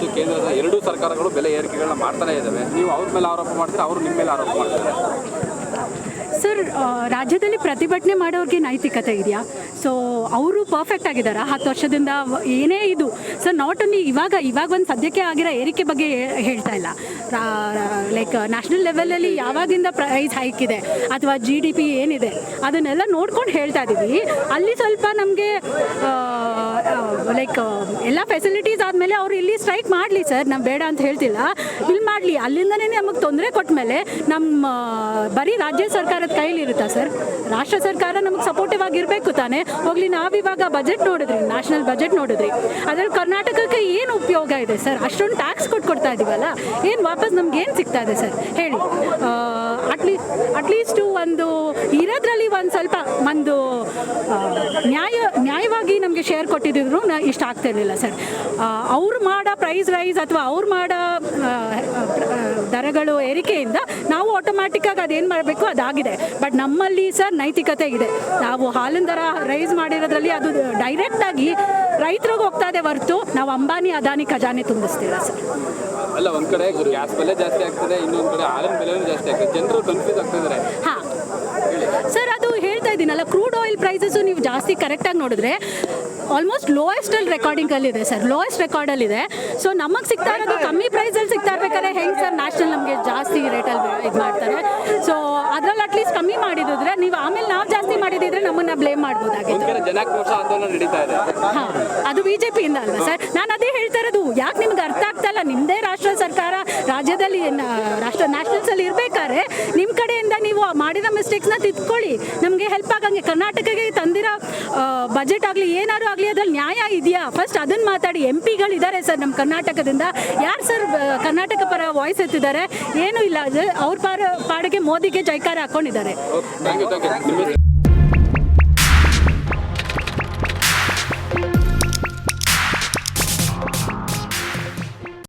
ಮತ್ತು ಕೇಂದ್ರದ ಎರಡೂ ಸರ್ಕಾರಗಳು ಬೆಲೆ ಏರಿಕೆಗಳನ್ನ ಮಾಡ್ತಾನೆ ಇದ್ದಾವೆ ನೀವು ಅವ್ರ ಮೇಲೆ ಆರೋಪ ಮಾಡ್ತೀರಾ, ಅವರು ನಿಮ್ಮ ಮೇಲೆ ಆರೋಪ ಮಾಡ್ತಾರೆ? ಸರ್ ರಾಜ್ಯದಲ್ಲಿ ಪ್ರತಿಭಟನೆ ಮಾಡೋರಿಗೆ ನೈತಿಕತೆ ಇದೆಯಾ? ಸೊ ಅವರು ಪರ್ಫೆಕ್ಟ್ ಆಗಿದ್ದಾರಾ? ಹತ್ತು ವರ್ಷದಿಂದ ಏನೇ ಇದು. ಸರ್ ನಾಟ್ ಓನ್ಲಿ ಇವಾಗ ಇವಾಗ ಒಂದು ಸದ್ಯಕ್ಕೆ ಆಗಿರೋ ಏರಿಕೆ ಬಗ್ಗೆ ಹೇಳ್ತಾ ಇಲ್ಲ. ಲೈಕ್ ನ್ಯಾಷನಲ್ ಲೆವೆಲಲ್ಲಿ ಯಾವಾಗಿಂದ ಪ್ರೈಸ್ ಹೈಕ್ ಇದೆ, ಅಥವಾ ಜಿ ಡಿ ಪಿ ಏನಿದೆ, ಅದನ್ನೆಲ್ಲ ನೋಡ್ಕೊಂಡು ಹೇಳ್ತಾ ಇದ್ದೀವಿ ಅಲ್ಲಿ ಸ್ವಲ್ಪ ನಮಗೆ ಲೈಕ್ ಎಲ್ಲ ಫೆಸಿಲಿಟೀಸ್ ಆದಮೇಲೆ ಅವ್ರು ಇಲ್ಲಿ ಸ್ಟ್ರೈಕ್ ಮಾಡಲಿ ಸರ್ ನಾವು ಬೇಡ ಅಂತ ಹೇಳ್ತಿಲ್ಲ. ಇಲ್ಲಿ ಮಾಡಲಿ. ಅಲ್ಲಿಂದನೇ ನಮಗೆ ತೊಂದರೆ ಕೊಟ್ಟ ಮೇಲೆ ನಮ್ಮ ಬರೀ ರಾಜ್ಯ ಸರ್ಕಾರದ ಕೈಲಿ ಇರುತ್ತಾ ಸರ್ ರಾಷ್ಟ್ರ ಸರ್ಕಾರ ನಮಗೆ ಸಪೋರ್ಟಿವ್ ಆಗಿರಬೇಕು ತಾನೇ. ಹೋಗ್ಲಿ ನಾವಿವಾಗ ಬಜೆಟ್ ನೋಡಿದ್ರಿ ನ್ಯಾಷನಲ್ ಬಜೆಟ್ ನೋಡಿದ್ರಿ. ಅದರಲ್ಲಿ ಕರ್ನಾಟಕಕ್ಕೆ ಏನು ಉಪಯೋಗ ಇದೆ ಸರ್ ಅಷ್ಟೊಂದು ಟ್ಯಾಕ್ಸ್ ಕೊಟ್ಟು ಕೊಡ್ತಾ ಇದೀವಲ್ಲ? ಏನು ವಾಪಸ್ ನಮ್ಗೆ ಏನು ಸಿಗ್ತಾ ಇದೆ ಸರ್ ಹೇಳಿ. ಅಟ್ಲೀಸ್ಟ್ ಅಟ್ಲೀಸ್ಟು ಒಂದು, ಇರೋದ್ರಲ್ಲಿ ಒಂದು ಸ್ವಲ್ಪ ಒಂದು ನ್ಯಾಯ, ನ್ಯಾಯವಾಗಿ ನಮಗೆ ಶೇರ್ ಕೊಟ್ಟಿದ್ರು ನಾ ಇಷ್ಟ ಆಗ್ತಾ ಇರಲಿಲ್ಲ ಸರ್. ಅವ್ರು ಮಾಡೋ ಪ್ರೈಸ್ ರೈಸ್ ಅಥವಾ ಅವ್ರು ಮಾಡೋ ದರಗಳು ಏರಿಕೆಯಿಂದ ನಾವು ಆಟೋಮ್ಯಾಟಿಕ್ಕಾಗಿ ಅದೇನು ಮಾಡಬೇಕು ಅದಾಗಿದೆ. ಬಟ್ ನಮ್ಮಲ್ಲಿ ಸರ್ ನೈತಿಕತೆ ಇದೆ. ನಾವು ಹಾಲಿನ ದರ ರೈಸ್ ಮಾಡಿರೋದ್ರಲ್ಲಿ ಅದು ಡೈರೆಕ್ಟಾಗಿ ರೈತರಿಗೆ ಹೋಗ್ತಾ ಇದೆ ಹೊರತು ನಾವು ಅಂಬಾನಿ ಅದಾನಿ ಖಜಾನೆ ತುಂಬಿಸ್ತಿಲ್ಲ ಸರ್? ಅಲ್ಲ ಒಂದು ಕಡೆ ಗ್ಯಾಸ್ ಬೆಲೆ ಜಾಸ್ತಿ ಆಗ್ತದೆ ಇನ್ನೊಂದು ಕಡೆ ಹಾಲಿನ ಬೆಲೆನೂ ಜಾಸ್ತಿ ಆಗ್ತದೆ. ಜನರು ಕನ್ಫ್ಯೂಸ್ ಆಗ್ತಿದ್ದಾರೆ ಹಾಂ. ಸರ್ ಅದು ಹೇಳ್ತಾ ಇದ್ದೀನಲ್ಲ ಕ್ರೂಡ್ ಆಯಿಲ್ ಪ್ರೈಸಸ್ಸು ನೀವು ಜಾಸ್ತಿ ಕರೆಕ್ಟಾಗಿ ನೋಡಿದ್ರೆ ಆಲ್ಮೋಸ್ಟ್ ಲೋಯೆಸ್ಟಲ್ಲಿ ರೆಕಾರ್ಡಿಂಗಲ್ಲಿ ಇದೆ ಸರ್ ಲೋಯೆಸ್ಟ್ ರೆಕಾರ್ಡಲ್ಲಿ ಇದೆ. ಸೊ ನಮಗೆ ಸಿಗ್ತಾ ಇರೋದು ಕಮ್ಮಿ ಪ್ರೈಸಲ್ಲಿ ಸಿಗ್ತಾ ಇರ್ಬೇಕಾದ್ರೆ ಹೆಂಗೆ ಸರ್ ನ್ಯಾಷನಲ್ ನಮಗೆ ಜಾಸ್ತಿ ರೇಟಲ್ಲಿ ಇದು ಮಾಡ್ತಾರೆ. ಸೊ ಅದ್ರಲ್ಲಿ ಅಟ್ಲೀಸ್ಟ್ ಕಮ್ಮಿ ಮಾಡಿದ್ರೆ ನೀವು ಆಮೇಲೆ ನಾವು ಜಾಸ್ತಿ ಮಾಡಿದಿದ್ರೆ ನಮ್ಮನ್ನ ಬ್ಲೇಮ್ ಮಾಡ್ಬೋದಾಗಿತ್ತು. ಬಿಜೆಪಿ ಜನಾಕ್ರೋಶ ಆಂದೋಲನ ನಡೀತಾ ಇದೆ. ಹಾ ಅದು ಬಿಜೆಪಿಯಿಂದ ಅಲ್ವಾ ಸರ್? ನಾನು ಅದೇ ಹೇಳ್ತಾ ಇರೋದು ಯಾಕೆ ನಿಮ್ಗೆ ಅರ್ಥ ಆಗ್ತಾ ಇಲ್ಲ? ನಿಮ್ಮದೇ ರಾಷ್ಟ್ರ ಸರ್ಕಾರ ರಾಜ್ಯದಲ್ಲಿ ರಾಷ್ಟ್ರ ನ್ಯಾಷನಲ್ಸಲ್ಲಿ ಇರಬೇಕಾದ್ರೆ ನಿಮ್ಮ ಕಡೆಯಿಂದ ನೀವು ಮಾಡಿರೋ ಮಿಸ್ಟೇಕ್ಸ್ನ ತಿದ್ಕೊಳ್ಳಿ. ನಮಗೆ ಹೆಲ್ಪ್ ಆಗಂಗೆ. ಕರ್ನಾಟಕಕ್ಕೆ ತಂದಿರೋ ಬಜೆಟ್ ಆಗಲಿ ಏನಾದ್ರು ಆಗಲಿ ಅದ್ರಲ್ಲಿ ನ್ಯಾಯ ಇದೆಯಾ? ಫಸ್ಟ್ ಅದನ್ನ ಮಾತಾಡಿ. ಎಂ ಪಿಗಳಿದ್ದಾರೆ ಸರ್ ನಮ್ಮ ಕರ್ನಾಟಕದಿಂದ. ಯಾರು ಸರ್ ಕರ್ನಾಟಕ ಪರ ವಾಯ್ಸ್ ಎತ್ತಿದ್ದಾರೆ? ಏನೂ ಇಲ್ಲ. ಅವ್ರ ಪಾರ ಪಾಡಿಗೆ ಮೋದಿಗೆ ಜೈಕಾರ ಹಾಕೊಂಡಿದ್ದಾರೆ.